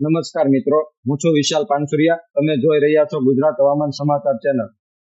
નમસ્કાર મિત્રો, હું છું વિશાલ પાનસુરિયા. તમે જોઈ રહ્યા છો ગુજરાત હવામાન સમાચાર ચેનલ.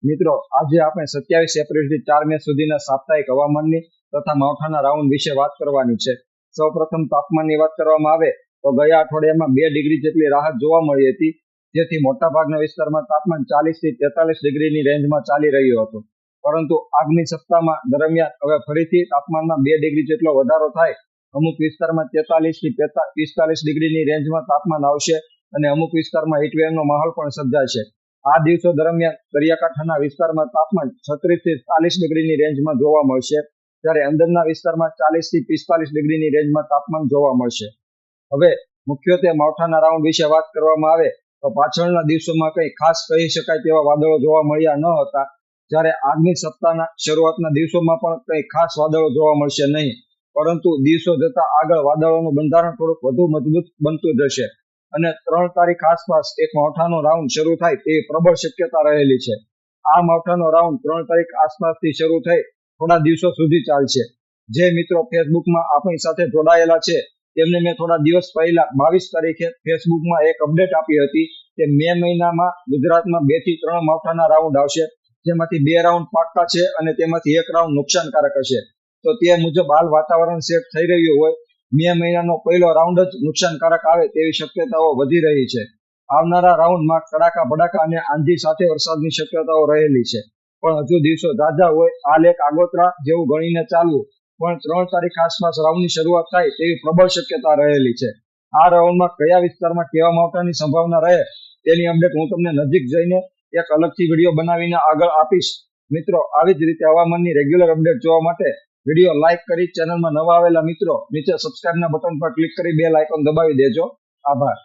મિત્રો, આજે આપણે સત્યાવીસ એપ્રિલથી ચાર મે સુધીના સાપ્તાહિક હવામાનની તથા માવઠાના રાઉન્ડ વિશે વાત કરવાની છે. સૌપ્રથમ તાપમાનની વાત કરવામાં આવે, તો ગયા અઠવાડિયામાં બે ડિગ્રી જેટલી રાહત જોવા મળી હતી, જેથી મોટાભાગના વિસ્તારમાં તાપમાન ચાલીસથી તેતાલીસ ડિગ્રીની રેન્જમાં ચાલી રહ્યું હતું. પરંતુ આગામી સપ્તાહમાં દરમિયાન હવે ફરીથી તાપમાનમાં બે ડિગ્રી જેટલો વધારો થાય અમુક વિસ્તારમાં તેતાલીસથી પિસ્તાલીસ ડિગ્રીની રેન્જમાં તાપમાન આવશે અને અમુક વિસ્તારમાં હીટવેવનો માહોલ પણ સર્જાશે. આ દિવસો દરમિયાન દરિયાકાંઠાના વિસ્તારમાં તાપમાન છત્રીસથી ચાલીસ ડિગ્રીની રેન્જમાં જોવા મળશે, જ્યારે અંદરના વિસ્તારમાં ચાલીસથી પિસ્તાલીસ ડિગ્રીની રેન્જમાં તાપમાન જોવા મળશે. હવે મુખ્યત્વે માવઠાના રાઉન્ડ વિશે વાત કરવામાં આવે, તો પાછળના દિવસોમાં કંઈ ખાસ કહી શકાય તેવા વાદળો જોવા મળ્યા ન હતા, જ્યારે આગામી સપ્તાહના શરૂઆતના દિવસોમાં પણ કંઈ ખાસ વાદળો જોવા મળશે નહીં. પરંતુ દિવસો જતા આગળ વાદળોનું બંધારણ થોડુંક વધુ મજબૂત બનતું જશે અને ત્રણ તારીખ આસપાસ એક માવઠાનો રાઉન્ડ શરૂ થાય તે પ્રબળ શક્યતા રહેલી છે. આ માવઠાનો રાઉન્ડ ત્રણ તારીખ આસપાસથી શરૂ થઈ થોડા દિવસો સુધી ચાલશે. જે મિત્રો ફેસબુકમાં આપણી સાથે જોડાયેલા છે, તેમને મેં થોડા દિવસ પહેલા બાવીસ તારીખે ફેસબુકમાં એક અપડેટ આપી હતી કે મે મહિનામાં ગુજરાતમાં બેથી ત્રણ માવઠાના રાઉન્ડ આવશે, જેમાંથી બે રાઉન્ડ પાકતા છે અને તેમાંથી એક રાઉન્ડ નુકસાનકારક હશે. તો તે મુજબ હાલ વાતાવરણ સેટ થઈ રહ્યું હોય. મે મહિનાનો પહેલો રાઉન્ડ જ નુકસાનકારક આવે તેવી શક્યતાઓ વધી રહી છે. આવનારા રાઉન્ડમાં કડાકા ભડાકા અને આંધી સાથે વરસાદની શક્યતાઓ રહેલી છે. પણ હજુ દિવસો ઝાઝા હોય. આ લેખ આગોતરા જેવું ગણીને ચાલવું પણ ત્રણ તારીખ આસપાસ રાઉન્ડની શરૂઆત થાય તેવી પ્રબળ શક્યતા રહેલી છે. આ રાઉન્ડમાં કયા વિસ્તારમાં કેવા માવઠાની સંભાવના રહે તેની અપડેટ હું તમને નજીક જઈને એક અલગથી વીડિયો બનાવીને આગળ આપીશ. મિત્રો, આવી જ રીતે હવામાનની રેગ્યુલર અપડેટ જોવા માટે વીડિયો લાઇક કરી ચેનલમાં નવા આવેલા મિત્રો, નીચે સબસ્ક્રાઇબના બટન પર ક્લિક કરી બે આઇકોન દબાવી દેજો. આભાર.